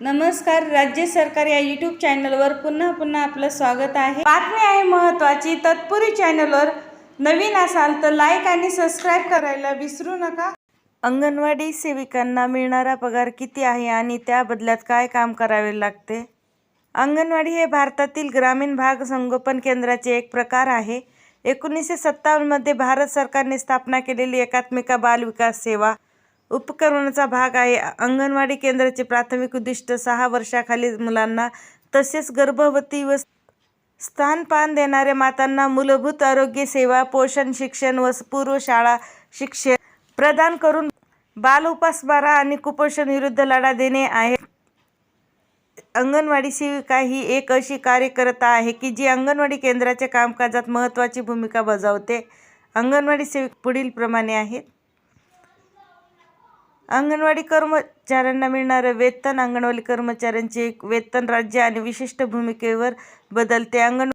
नमस्कार राज्य सरकार या यूट्यूब चॅनलवर पुन्हा पुन्हा आपलं स्वागत आहे. बातमी आहे महत्त्वाची तत्पुरी चॅनलवर नवीन असाल तर लाईक आणि सबस्क्राईब करायला विसरू नका. अंगणवाडी सेविकांना मिळणारा पगार किती आहे आणि त्या बदल्यात काय काम करावे लागते? अंगणवाडी हे भारतातील ग्रामीण भाग संगोपन केंद्राचे एक प्रकार आहे. एकोणीसशे सत्तावन्नमध्ये भारत सरकारने स्थापना केलेली एकात्मिका बाल विकास सेवा. उपक्रमाचा भाग आहे. अंगणवाडी केंद्राचे प्राथमिक उद्दिष्ट सहा वर्षाखालील मुलांना तसेच गर्भवती व स्थानपान देणाऱ्या मातांना मूलभूत आरोग्य सेवा पोषण शिक्षण व पूर्व शाळा शिक्षण प्रदान करून बाल उपासमारा आणि कुपोषण विरुद्ध लढा देणे आहे. अंगणवाडी सेविका ही एक अशी कार्यकर्ता आहे की जी अंगणवाडी केंद्राच्या कामकाजात महत्त्वाची भूमिका बजावते. अंगणवाडी सेविक पुढील प्रमाणे आहेत. अंगणवाडी कर्मचाऱ्यांना मिळणारं वेतन अंगणवाडी कर्मचाऱ्यांचे एक वेतन राज्य आणि विशिष्ट भूमिकेवर बदलते. अंगण